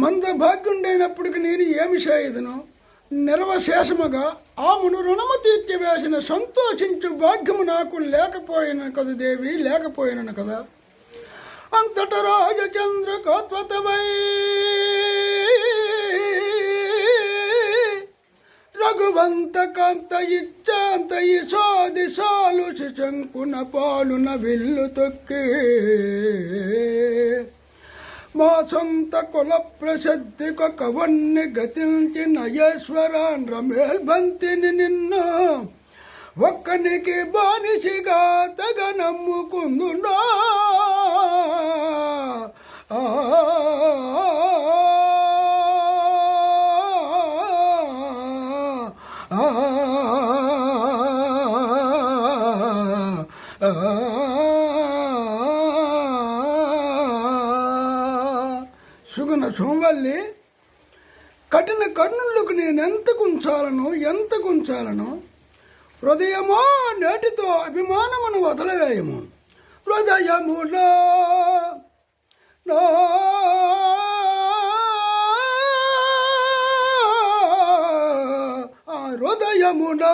మంద భాగ్యుండైనప్పటికి నేను ఏమి చేయదును? నిర్వశేషముగా ఆమును రుణము తీర్చివేసిన సంతోషించు భాగ్యము నాకు లేకపోయిన కదా దేవి లేకపోయినను కదా? అంతట రాజచంద్ర కోత్వతమై రఘువంత కాంత ఇచ్చాంత ఇసోది సాలు శంకున పాలున విల్లు తొక్కే మా సొంత కుల ప్రసిద్ధి కవన్ని గతించి నయేశ్వరాన్ రమేల్బంతిని నిన్న ఒక్కనికి బానిసిగా తగ నమ్ముకుందుండా ఆ సోమవల్లి కఠిన కర్ణులకు ఎంత కుంచాలను ఎంత కుంచాలను హృదయమో నేటితో అభిమానమును వదలవేయము. హృదయములో నా ఆ హృదయమున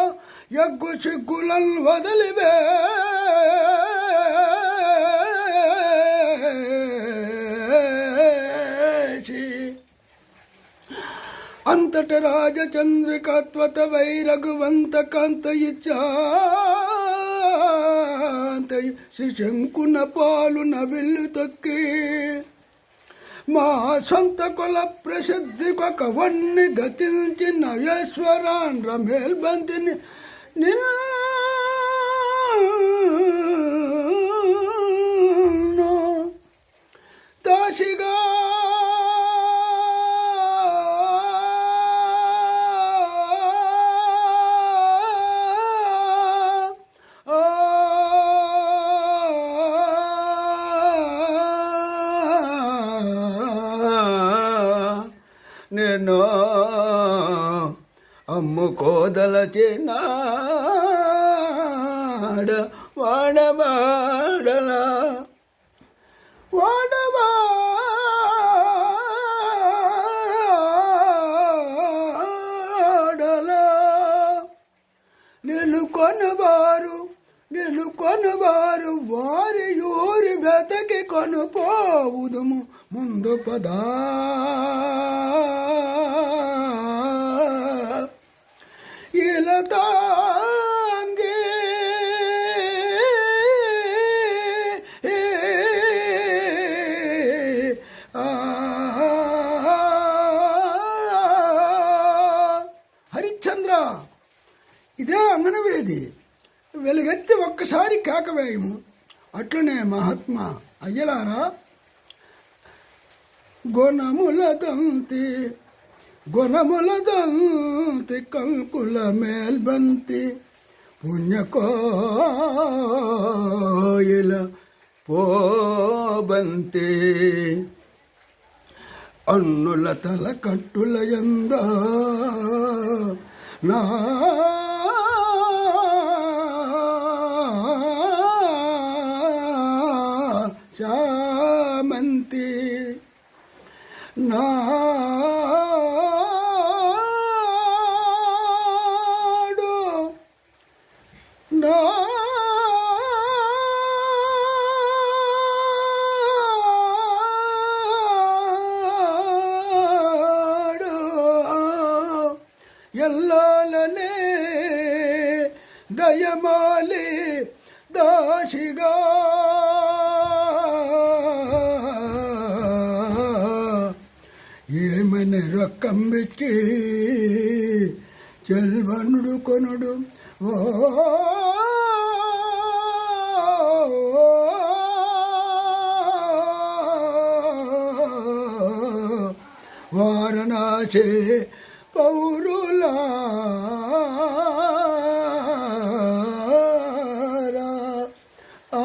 ఎగ్గు చిగ్గులను వదిలివే. అంతట రాజచంద్రికత్వత వై రఘువంత ఇచ్చాంత శిశంకున పాలు విల్లు తొక్కి. మా సొంత కుల ప్రసిద్ధి కవన్ని గతించి నవేశ్వరాన్ రమేల్బంతిని నిన్న దాసిగా నేను అమ్ముకోదలచిన వాడవాడల. వాడవాడల. నేను కొనవారు నేను కొనవారు వారి ఊరి వెతకి కొనుపోవుదుము ముందు పదా. ఇలతాంగే హరిశ్చంద్ర ఇదే అంగనవేది వెలుగెత్తి ఒక్కసారి కేకవేయము అట్లనే మహాత్మా అయ్యలారా గుణముల తంతి గుణముల దంతి కంకుల మేల్బంతి పుణ్యకోయిల పోబంతి. అన్నుల తల ఎల్లాలనే దయమాలి దాశిగా ఏమని రొక్కం పెట్టి చెల్వనుడు కొనుడు? ఓ పౌరుల ఆ.